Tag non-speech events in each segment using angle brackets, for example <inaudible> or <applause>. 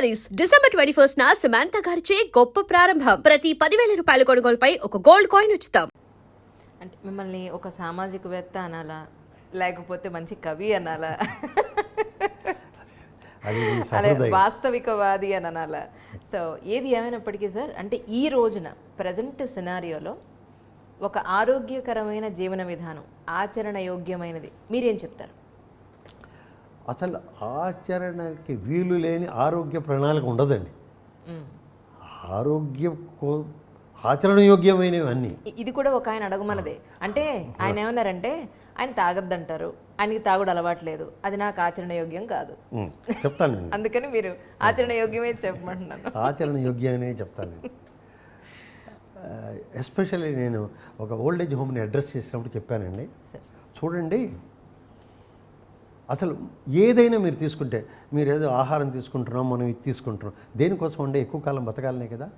Saris. December twenty first న సమాంత గారిచే గొప్ప ప్రారంభం. ప్రతి పదివేల రూపాయల కొనుగోలుపై ఒక గోల్డ్ కాయిన్ ఉచితం. అంటే మిమ్మల్ని ఒక సామాజికవేత్త అనాలా? లేకపోతే మంచి కవి అనాలా? అది వాస్తవికవాది అని అనాలా? సో ఏది ఏమైనప్పటికీ సార్ అంటే ఈ రోజున ప్రజెంట్ సినారియోలో ఒక ఆరోగ్యకరమైన జీవన విధానం ఆచరణ యోగ్యమైనది. మీరేం చెప్తారు? అసలు ఆచరణకి వీలు లేని ఆరోగ్య ప్రణాళిక ఉండదండి. ఆరోగ్య కో- ఆచరణయోగ్యమైనవి అన్నీ. ఇది కూడా ఒక ఆయన అడగమన్నదే అంటే ఆయన ఏమన్నారంటే ఆయన తాగొద్దంటారు. ఆయనకి తాగుడు అలవాట్లేదు అది నాకు ఆచరణ యోగ్యం కాదు. ఉమ్, చెప్తానండి అందుకని మీరు ఆచరణ యోగ్యమే చెప్పమంటున్నాను ఆచరణ యోగ్యమనే చెప్తాను ఎస్పెషల్లీ నేను ఒక ఓల్డ్ ఏజ్ హోమ్ని అడ్రస్ చేసినప్పుడు చెప్పానండి. చూడండి అసలు ఏదైనా మీరు తీసుకుంటే మీరు ఏదో ఆహారం తీసుకుంటున్నాం మనం ఇది తీసుకుంటున్నాం దేనికోసం అంటే ఎక్కువ కాలం బతకాలనే కదా?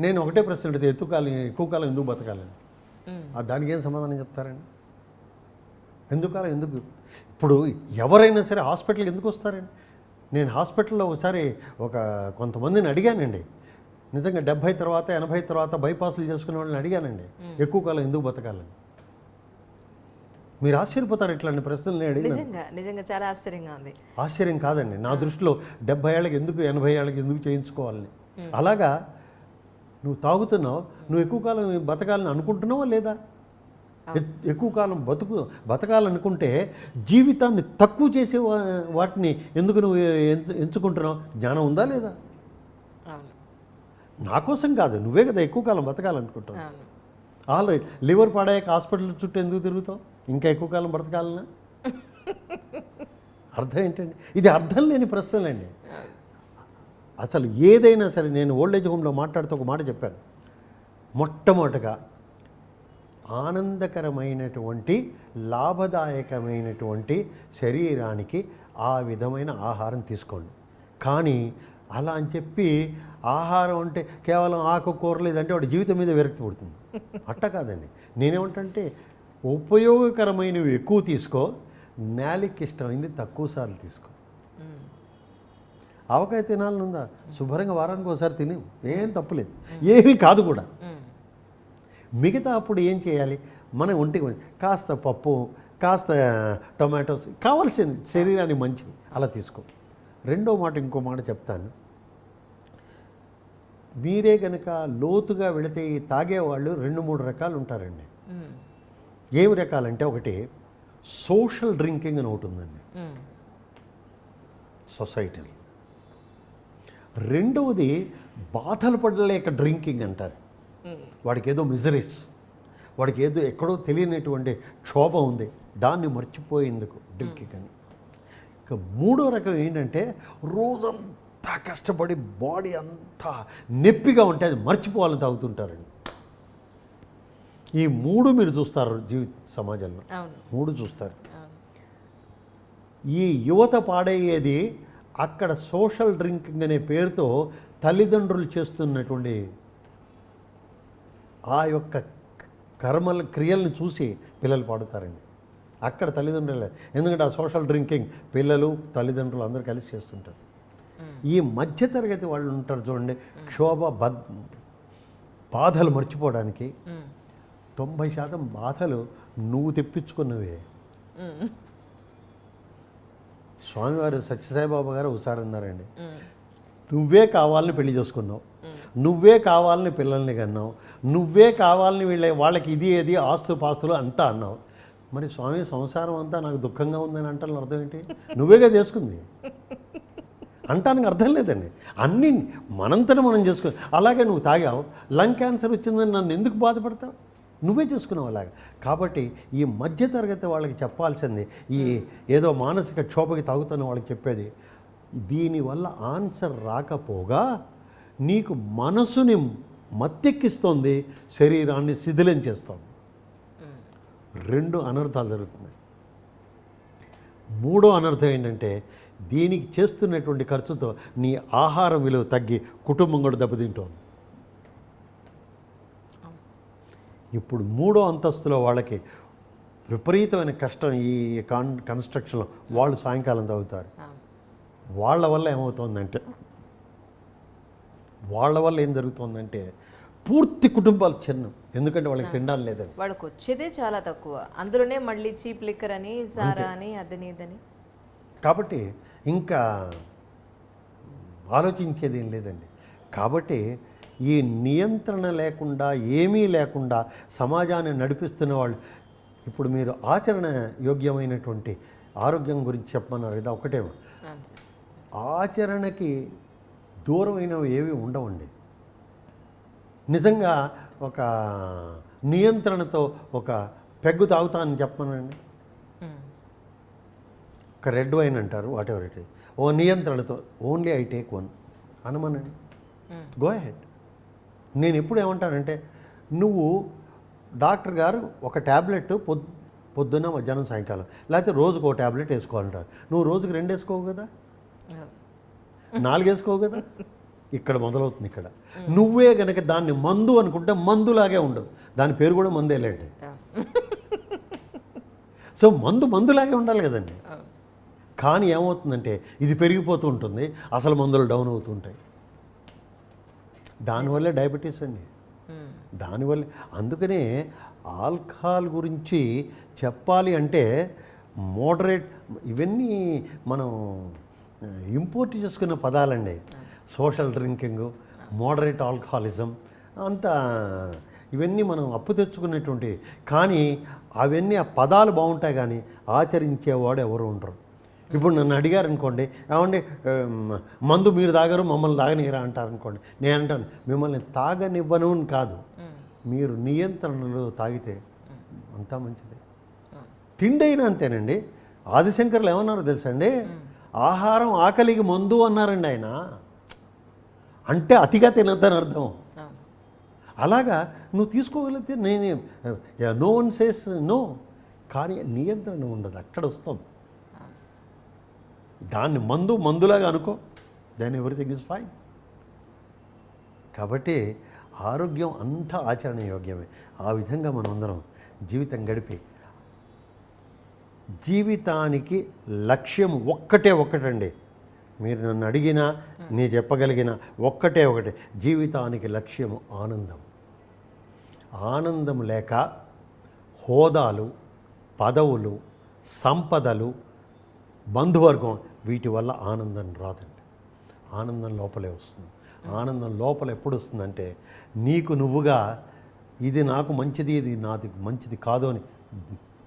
నేను ఒకటే ప్రశ్న అడిగితే ఎక్కువ కాలం ఎక్కువ కాలం ఎందుకు బతకాలని? దానికి ఏం సమాధానం చెప్తారండి? ఎందుకు కాలం ఎందుకు? ఇప్పుడు ఎవరైనా సరే హాస్పిటల్కి ఎందుకు వస్తారండి? నేను హాస్పిటల్లో ఒకసారి ఒక కొంతమందిని అడిగానండి. నిజంగా డెబ్భై తర్వాత ఎనభై తర్వాత బైపాసులు చేసుకునే వాళ్ళని అడిగానండి. ఎక్కువ కాలం ఎందుకు బతకాలని? మీరు ఆశ్చర్యపోతారు ఇట్లాంటి ప్రశ్నలు నేను నిజంగా నిజంగా చాలా ఆశ్చర్యంగా ఉంది. ఆశ్చర్యం కాదండి. నా దృష్టిలో డెబ్బై ఏళ్ళకి ఎందుకు ఎనభై ఏళ్ళకి ఎందుకు చేయించుకోవాలని అలాగా నువ్వు తాగుతున్నావు నువ్వు ఎక్కువ కాలం బతకాలని అనుకుంటున్నావా లేదా? ఎక్కువ కాలం బతుకు బతకాలనుకుంటే జీవితాన్ని తక్కువ చేసే వాటిని ఎందుకు నువ్వు ఎంచు- ఎంచుకుంటున్నావు? జ్ఞానం ఉందా లేదా? నా కోసం కాదు నువ్వే కదా ఎక్కువ కాలం బతకాలనుకుంటావు ఆల్రైట్ లివర్ పాడాక హాస్పిటల్ చుట్టూ ఎందుకు తిరుగుతావు? ఇంకా ఎక్కువ కాలం బ్రతకాలనా? అర్థం ఏంటండి? ఇది అర్థం లేని ప్రశ్నలండి. అసలు ఏదైనా సరే నేను ఓల్డేజ్ హోమ్లో మాట్లాడుతూ ఒక మాట చెప్పాను. మొట్టమొదటగా ఆనందకరమైనటువంటి లాభదాయకమైనటువంటి శరీరానికి ఆ విధమైన ఆహారం తీసుకోండి. కానీ అలా అని చెప్పి ఆహారం అంటే కేవలం ఆకుకూర లేదంటే వాడి జీవితం మీద విరక్తి పుడుతుంది. అట్ట కాదండి. నేనేమంటే ఉపయోగకరమైనవి ఎక్కువ తీసుకో నేలకి ఇష్టమైంది తక్కువ సార్లు తీసుకో. ఆవకాయ తినాలని ఉందా శుభ్రంగా వారానికి ఒకసారి తిని ఏం తప్పులేదు. ఏమీ కాదు కూడా. మిగతా అప్పుడు ఏం చేయాలి? మన ఒంటికి కాస్త పప్పు కాస్త టొమాటోస్ కావాల్సిన శరీరానికి మంచిది అలా తీసుకో. రెండో మాట ఇంకో మాట చెప్తాను. మీరే కనుక లోతుగా వెళితే తాగేవాళ్ళు రెండు మూడు రకాలు ఉంటారండి. ఏమి రకాలంటే ఒకటి సోషల్ డ్రింకింగ్ అని ఒకటి ఉందండి. సొసైటీలో. రెండవది బాధలు పడలేక డ్రింకింగ్ అంటారు. వాడికి ఏదో మిజరీస్ వాడికి ఏదో ఎక్కడో తెలియనటువంటి క్షోభ ఉంది దాన్ని మర్చిపోయేందుకు డ్రింకింగ్ అని. ఇక మూడో రకం ఏంటంటే రోజంతా కష్టపడి బాడీ అంతా నొప్పిగా ఉంటే అది మర్చిపోవాలని తాగుతుంటారండి. ఈ మూడు మీరు చూస్తారు జీవిత సమాజంలో. మూడు చూస్తారు. ఈ యువత పాడయ్యేది అక్కడ సోషల్ డ్రింకింగ్ అనే పేరుతో తల్లిదండ్రులు చేస్తున్నటువంటి ఆ యొక్క కర్మల క్రియలను చూసి పిల్లలు పాడుతారండి. అక్కడ తల్లిదండ్రులే. ఎందుకంటే ఆ సోషల్ డ్రింకింగ్ పిల్లలు తల్లిదండ్రులు అందరూ కలిసి చేస్తుంటారు. ఈ మధ్యతరగతి వాళ్ళు ఉంటారు చూడండి క్షోభ బద్ బాధలు మర్చిపోవడానికి. తొంభై శాతం బాధలు నువ్వు తెప్పించుకున్నవే. స్వామివారు సత్యసాయిబాబా గారు ఒకసారి అన్నారండి. నువ్వే కావాలని పెళ్ళి చేసుకున్నావు. నువ్వే కావాలని పిల్లల్ని కన్నావు. నువ్వే కావాలని వీళ్ళ వాళ్ళకి ఇది ఏది ఆస్తు పాస్తులు అంతా అన్నావు. మరి స్వామి సంసారం అంతా నాకు దుఃఖంగా ఉందని అంటాను అర్థం ఏంటి? నువ్వేగా చేసుకుంది. అంటానికి అర్థం లేదండి. అన్నీ మనంతట మనం చేసుకుని అలాగే నువ్వు తాగావు. లంగ్ క్యాన్సర్ వచ్చిందని నన్ను ఎందుకు బాధపడతావు? నువ్వే చూసుకున్నావు అలాగా. కాబట్టి ఈ మధ్యతరగతి వాళ్ళకి చెప్పాల్సింది ఈ ఏదో మానసిక క్షోభకి తాగుతున్న వాళ్ళకి చెప్పేది దీనివల్ల ఆన్సర్ రాకపోగా నీకు మనసుని మత్తెక్కిస్తోంది శరీరాన్ని శిథిలం చేస్తుంది. రెండు అనర్థాలు జరుగుతున్నాయి. మూడో అనర్థం ఏంటంటే దీనికి చేస్తున్నటువంటి ఖర్చుతో నీ ఆహారం విలువ తగ్గి కుటుంబం కూడా దెబ్బతింటోంది. ఇప్పుడు మూడో అంతస్తులో వాళ్ళకి విపరీతమైన కష్టం ఈ కాన్ కన్స్ట్రక్షన్లో వాళ్ళు సాయంకాలం తాగుతారు అవును. వాళ్ళ వల్ల ఏమవుతోందంటే వాళ్ళ వల్ల ఏం జరుగుతోందంటే పూర్తి కుటుంబాలు చిన్నం ఎందుకంటే వాళ్ళకి తినడం లేదండి. వాళ్ళకి వచ్చేదే చాలా తక్కువ. అందులోనే మళ్ళీ చీప్ లిక్కర్ అని సారా అని అదని ఇదని. కాబట్టి ఇంకా ఆలోచించేది ఏం లేదండి. కాబట్టి ఈ నియంత్రణ లేకుండా ఏమీ లేకుండా సమాజాన్ని నడిపిస్తున్న వాళ్ళు. ఇప్పుడు మీరు ఆచరణ యోగ్యమైనటువంటి ఆరోగ్యం గురించి చెప్పమన్నారు అవును సార్. ఆచరణకి దూరమైనవి ఏవి ఉండవండి. నిజంగా ఒక నియంత్రణతో ఒక పెగ్గు తాగుతానని చెప్పమనండి. ఒక రెడ్ వైన్ అంటారు వాట్ ఎవర్ ఇట్ ఓ నియంత్రణతో ఓన్లీ ఐ టేక్ వన్ అనమనండి. గో హెడ్ నేను ఎప్పుడు ఏమంటానంటే నువ్వు డాక్టర్ గారు ఒక ట్యాబ్లెట్ పొద్ పొద్దున్న మధ్యాహ్నం సాయంకాలం లేకపోతే రోజుకు ఒక ట్యాబ్లెట్ వేసుకోవాలంటారు. నువ్వు రోజుకి రెండు వేసుకోవు కదా. నాలుగు వేసుకోవు కదా? <laughs> ఇక్కడ మొదలవుతుంది ఇక్కడ. నువ్వే గనక దాన్ని మందు అనుకుంటే మందులాగే ఉండదు దాని పేరు కూడా మందేలేండి. సో మందు మందులాగే ఉండాలి కదండి. కానీ ఏమవుతుందంటే ఇది పెరిగిపోతూ ఉంటుంది. అసలు మందులు డౌన్ అవుతుంటాయి దానివల్లే డయాబెటీస్ అండి. దానివల్ల అందుకనే ఆల్కహాల్ గురించి చెప్పాలి అంటే మోడరేట్ ఇవన్నీ మనం ఇంపోర్ట్ చేసుకున్న పదాలండి. సోషల్ డ్రింకింగ్ మోడరేట్ ఆల్కహాలిజం అంత ఇవన్నీ మనం అప్పు తెచ్చుకునేటువంటి కానీ అవన్నీ ఆ పదాలు బాగుంటాయి కానీ ఆచరించేవాడు ఎవరు ఉండరు. ఇప్పుడు నన్ను అడిగారు అనుకోండి ఏమండి మందు మీరు తాగరు మమ్మల్ని తాగనీరా అంటారు అనుకోండి నేను అంటాను మిమ్మల్ని తాగనివ్వను అని కాదు. మీరు నియంత్రణలో తాగితే అంతా మంచిదే. తిండి అయినా అంతేనండి. ఆదిశంకర్లు ఏమన్నారో తెలుసా అండి? ఆహారం ఆకలికి మందు అన్నారండి ఆయన. అంటే అతిగా తినద్దని అర్థం. అలాగా నువ్వు తీసుకోగలిగితే నేనే నో వన్ సేస్ నో. కానీ నియంత్రణ ఉండదు అక్కడ వస్తుంది. దాన్ని మందు మందులాగా అనుకో దాన్ని ఎవ్రీథింగ్ ఇస్ ఫైన్ కాబట్టి ఆరోగ్యం అంతా ఆచరణ యోగ్యమే ఆ విధంగా మనం అందరం జీవితం గడిపి జీవితానికి లక్ష్యం ఒక్కటే ఒక్కటండి. మీరు నన్ను అడిగినా నేను చెప్పగలిగిన ఒక్కటే ఒకటే. జీవితానికి లక్ష్యం ఆనందం. ఆనందం లేక హోదాలు పదవులు సంపదలు బంధువర్గం వీటి వల్ల ఆనందం రాదండి. ఆనందం లోపలే వస్తుంది. ఆనందం లోపల ఎప్పుడు వస్తుందంటే నీకు నువ్వుగా ఇది నాకు మంచిది ఇది నాది మంచిది కాదు అని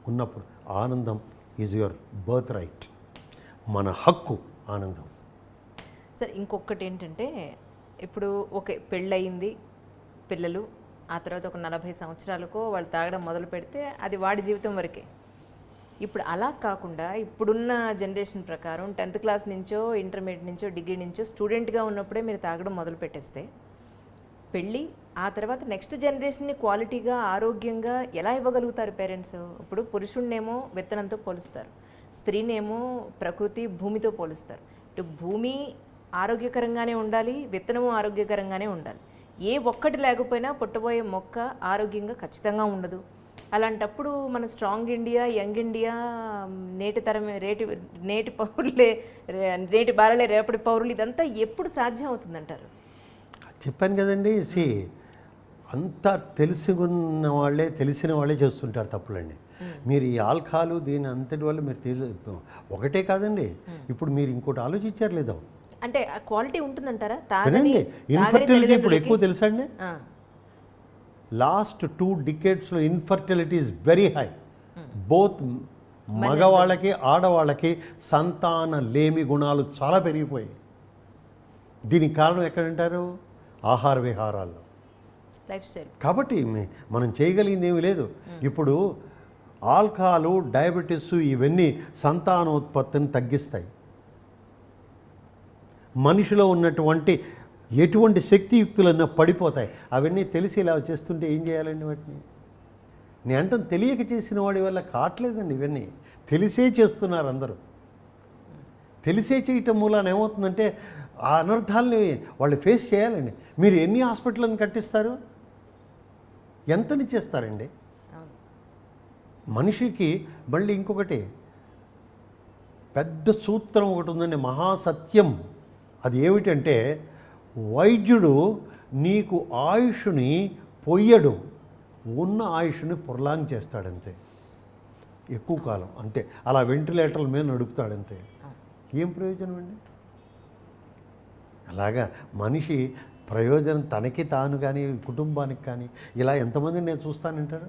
ఉన్నప్పుడు ఆనందం ఈజ్ యువర్ బర్త్ రైట్ మన హక్కు ఆనందం. సార్ ఇంకొకటి ఏంటంటే ఇప్పుడు ఒకే పెళ్ళయింది పిల్లలు ఆ తర్వాత ఒక నలభై సంవత్సరాలకు వాళ్ళు తాగడం మొదలు పెడితే అది వాడి జీవితం వరకే. ఇప్పుడు అలా కాకుండా ఇప్పుడున్న జనరేషన్ ప్రకారం టెన్త్ క్లాస్ నుంచో ఇంటర్మీడియట్ నుంచో డిగ్రీ నుంచో స్టూడెంట్గా ఉన్నప్పుడే మీరు తాగడం మొదలు పెట్టేస్తే పెళ్ళి ఆ తర్వాత నెక్స్ట్ జనరేషన్ని క్వాలిటీగా ఆరోగ్యంగా ఎలా ఇవ్వగలుగుతారు పేరెంట్స్? ఇప్పుడు పురుషుణ్ణేమో విత్తనంతో పోలుస్తారు స్త్రీనేమో ప్రకృతి భూమితో పోలుస్తారు. ఇటు భూమి ఆరోగ్యకరంగానే ఉండాలి విత్తనము ఆరోగ్యకరంగానే ఉండాలి. ఏ ఒక్కటి లేకపోయినా పుట్టబోయే మొక్క ఆరోగ్యంగా ఖచ్చితంగా ఉండదు. అలాంటప్పుడు మన స్ట్రాంగ్ ఇండియా యంగ్ ఇండియా నేటి తరం రేటి నేటి పౌరులే నేటి బాలలే రేపటి పౌరులు ఇదంతా ఎప్పుడు సాధ్యం అవుతుందంటారు? చెప్పాను కదండి సి అంతా తెలిసి ఉన్న వాళ్ళే తెలిసిన వాళ్ళే చేస్తుంటారు తప్పులండి. మీరు ఈ ఆల్కహాలు దీని అంతటి వల్ల మీరు ఒకటే కాదండి. ఇప్పుడు మీరు ఇంకోటి ఆలోచించారు లేదో? అంటే క్వాలిటీ ఉంటుందంటారా? ఇన్ఫర్టిలిటీ ఇప్పుడు ఎక్కువ తల్లిదండ్రులకి- తెలుసా అండి? ఆ, last two డికేట్స్లో infertility is very high. Both మగవాళ్ళకి ఆడవాళ్ళకి సంతాన లేమి గుణాలు చాలా పెరిగిపోయాయి. దీనికి కారణం ఎక్కడంటారు? ఆహార విహారాల్లో. కాబట్టి మనం చేయగలిగింది ఏమీ లేదు. ఇప్పుడు ఆల్కహాలు డయాబెటీస్ ఇవన్నీ సంతానోత్పత్తిని తగ్గిస్తాయి. మనిషిలో ఉన్నటువంటి ఎటువంటి శక్తియుక్తులన్నా పడిపోతాయి. అవన్నీ తెలిసి ఇలా చేస్తుంటే ఏం చేయాలండి వాటిని? నేను అంటాను తెలియక చేసిన వాడి వల్ల కావట్లేదండి ఇవన్నీ. తెలిసే చేస్తున్నారు అందరూ. తెలిసే చేయటం మూలాన ఏమవుతుందంటే ఆ అనర్థాలని వాళ్ళు ఫేస్ చేయాలండి. మీరు ఎన్ని హాస్పిటల్ని కట్టిస్తారు? ఎంతని చేస్తారండి? మనిషికి మళ్ళీ ఇంకొకటి పెద్ద సూత్రం ఒకటి ఉందండి మహాసత్యం. అది ఏమిటంటే వైద్యుడు నీకు ఆయుష్ని పొయ్యడు. ఉన్న ఆయుష్ని పొర్లాంగ్ చేస్తాడంతే. ఎక్కువ కాలం అంతే. అలా వెంటిలేటర్ల మీద నడుపుతాడంతే. ఏం ప్రయోజనం అండి? అలాగా మనిషి ప్రయోజనం తనకి తాను కానీ కుటుంబానికి కానీ ఇలా ఎంతమందిని నేను చూస్తానంటారు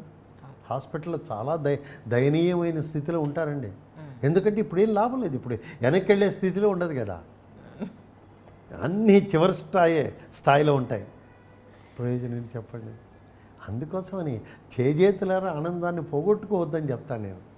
హాస్పిటల్లో చాలా దయ దయనీయమైన స్థితిలో ఉంటారండి. ఎందుకంటే ఇప్పుడు ఏం లాభం లేదు. ఇప్పుడు వెనక్కి వెళ్ళే స్థితిలో ఉండదు కదా. అన్నీ చివరి స్థాయే స్థాయిలో ఉంటాయి. ప్రయోజనం చెప్పండి? అందుకోసమని చేజేతులారా ఆనందాన్ని పోగొట్టుకోవద్దని చెప్తాను నేను.